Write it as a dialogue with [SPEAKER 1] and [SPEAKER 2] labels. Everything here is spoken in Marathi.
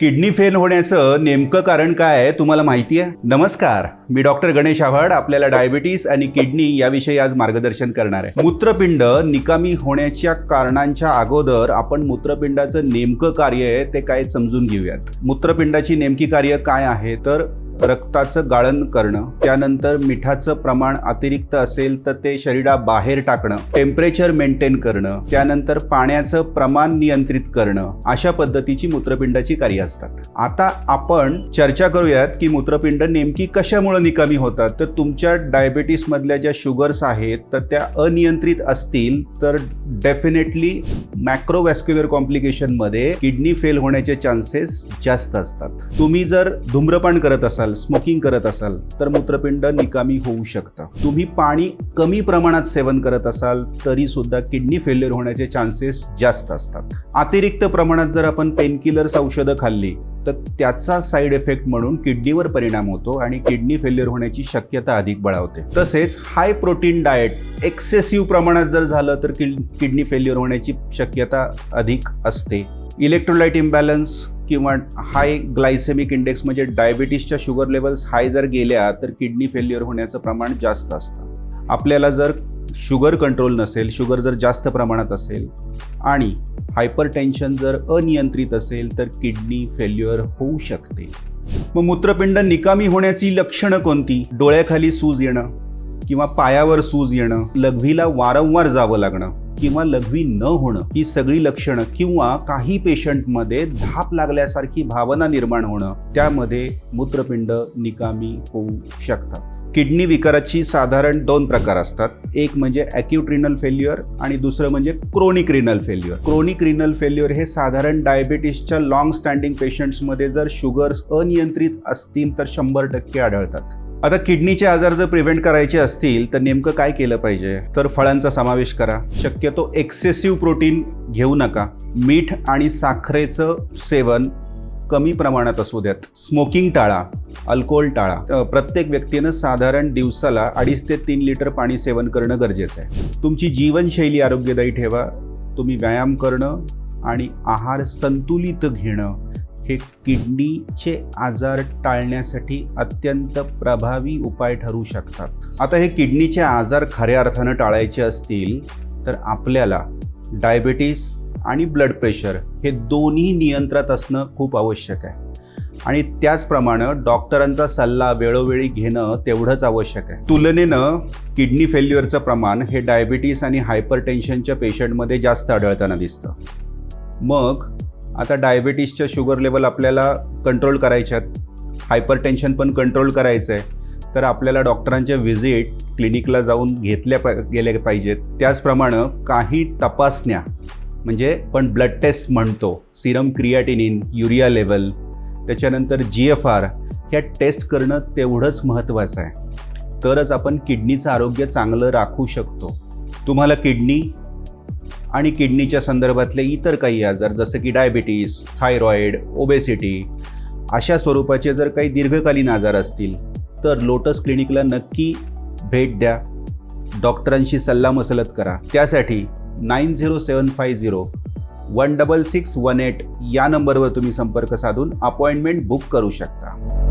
[SPEAKER 1] किडनी फेल होण्याचं नेमकं कारण काय आहे तुम्हाला माहिती आहे? नमस्कार. मी डॉक्टर गणेश आव्हाड आपल्याला डायबिटीस आणि किडनी याविषयी आज मार्गदर्शन करणार आहे. मूत्रपिंड निकामी होण्याच्या कारणांच्या अगोदर आपण मूत्रपिंडाचं नेमकं कार्य आहे ते काय समजून घेऊयात. मूत्रपिंडाची नेमकी कार्य काय आहे? तर रक्ताचं गाळण करणं त्यानंतर मिठाचं प्रमाण अतिरिक्त असेल तर ते शरीराबाहेर टाकणं टेम्परेचर मेंटेन करणं त्यानंतर पाण्याचं प्रमाण नियंत्रित करणं अशा पद्धतीची मूत्रपिंडाची कार्य असतात. आता आपण चर्चा करूयात की मूत्रपिंड नेमकी कशामुळे निकामी होतात. तर तुमच्या डायबिटीस मधल्या ज्या शुगर्स आहेत तर त्या अनियंत्रित असतील तर डेफिनेटली मॅक्रोवॅस्क्युलर कॉम्प्लिकेशनमध्ये किडनी फेल होण्याचे चान्सेस जास्त असतात. तुम्ही जर धूम्रपान करत असाल स्मोकिंग करत असाल तर मूत्रपिंड निकामी होऊ शकतं. तुम्ही पाणी कमी प्रमाणात सेवन करत असाल तरी सुद्धा किडनी फेल्युअर होण्याचे चान्सेस जास्त असतात. अतिरिक्त प्रमाणात जर आपण पेनकिलर्स औषधं खाल्ली तर त्याचा साईड इफेक्ट म्हणून किडनीवर परिणाम होतो आणि किडनी फेल्युअर होण्याची शक्यता अधिक बळावते. तसेच हाय प्रोटीन डाएट एक्सेसिव्ह प्रमाणात जर झालं तर किड किडनी फेल्युअर होण्याची शक्यता अधिक असते. इलेक्ट्रोलाइट इम्बॅलन्स किंवा हाय ग्लायसेमिक इंडेक्स म्हणजे डायबिटीसच्या शुगर लेवल्स हाय जर गेल्या तर किडनी फेल्युअर होण्याचं प्रमाण जास्त असतं. आपल्याला जर शुगर कंट्रोल नसेल शुगर जर जास्त प्रमाणात असेल आणि हायपर टेन्शन जर अनियंत्रित असेल तर किडनी फेल्युअर होऊ शकते. मग मूत्रपिंड निकामी होण्याची लक्षणं कोणती? डोळ्याखाली सूज येणं किंवा पायावर सूज येणं लघवीला वारंवार जावं लागणं. किंवा लघवी न होणं ही सगळी लक्षणं किंवा काही पेशंटमध्ये धाप लागल्यासारखी भावना निर्माण होणं त्यामध्ये मूत्रपिंड निकामी होऊ शकतात. किडनी विकाराची साधारण दोन प्रकार असतात. एक म्हणजे ॲक्यूट रिनल फेल्युअर आणि दुसरं म्हणजे chronic renal failure chronic renal failure हे साधारण डायबिटीसच्या लॉंग स्टँडिंग पेशंट्समध्ये जर शुगर्स अनियंत्रित असतील तर शंभर टक्के आढळतात. आता किडनीचे आजार जर प्रिव्हेंट करायचे असतील तर नेमकं काय केलं पाहिजे? तर फळांचा समावेश करा. शक्यतो एक्सेसिव्ह प्रोटीन घेऊ नका. मीठ आणि साखरेचं सेवन कमी प्रमाणात असू द्यात स्मोकिंग टाळा अल्कोहोल टाळा. प्रत्येक व्यक्तीनं साधारण दिवसाला अडीच ते तीन लिटर पाणी सेवन करणं गरजेचं आहे. तुमची जीवनशैली आरोग्यदायी ठेवा. तुम्ही व्यायाम करणं आणि आहार संतुलित घेणं. हे किडनीचे आजार टाळण्यासाठी अत्यंत प्रभावी उपाय ठरू शकतात. आता हे किडनीचे आजार खऱ्या अर्थानं टाळायचे असतील तर आपल्याला डायबिटीस आणि ब्लड प्रेशर हे दोन्ही नियंत्रणात असणं खूप आवश्यक आहे. आणि त्याचप्रमाणे डॉक्टरांचा सल्ला वेळोवेळी घेणं तेवढंच आवश्यक आहे. तुलनेनं किडनी फेल्युअरचं प्रमाण हे डायबिटीस आणि हायपर टेन्शनच्या पेशंटमध्ये जास्त आढळताना दिसतं. मग आता डायबिटीसच्या शुगर लेवल आपल्याला कंट्रोल करायच्यात हायपर टेन्शन पण कंट्रोल करायचं आहे तर आपल्याला डॉक्टरांच्या व्हिजिट क्लिनिकला जाऊन घेतल्या पा गेल्या पाहिजेत. त्याचप्रमाणे काही तपासण्या म्हणजे पण ब्लड टेस्ट म्हणतो सिरम क्रियाटिनिन युरिया लेवल त्याच्यानंतर जी एफ आर ह्या टेस्ट करणं तेवढंच महत्त्वाचं आहे. तरच आपण किडनीचं आरोग्य चांगलं राखू शकतो. तुम्हाला किडनी आणि किडनीच्या संदर्भातले इतर काही आजार जसं की डायबिटीस थायरॉईड ओबेसिटी अशा स्वरूपाचे जर काही दीर्घकालीन आजार असतील तर लोटस क्लिनिकला नक्की भेट द्या. डॉक्टरांशी सल्लामसलत करा. त्यासाठी nine zero seven five zero one double six one eight या नंबरवर तुम्ही संपर्क साधून अपॉइंटमेंट बुक करू शकता.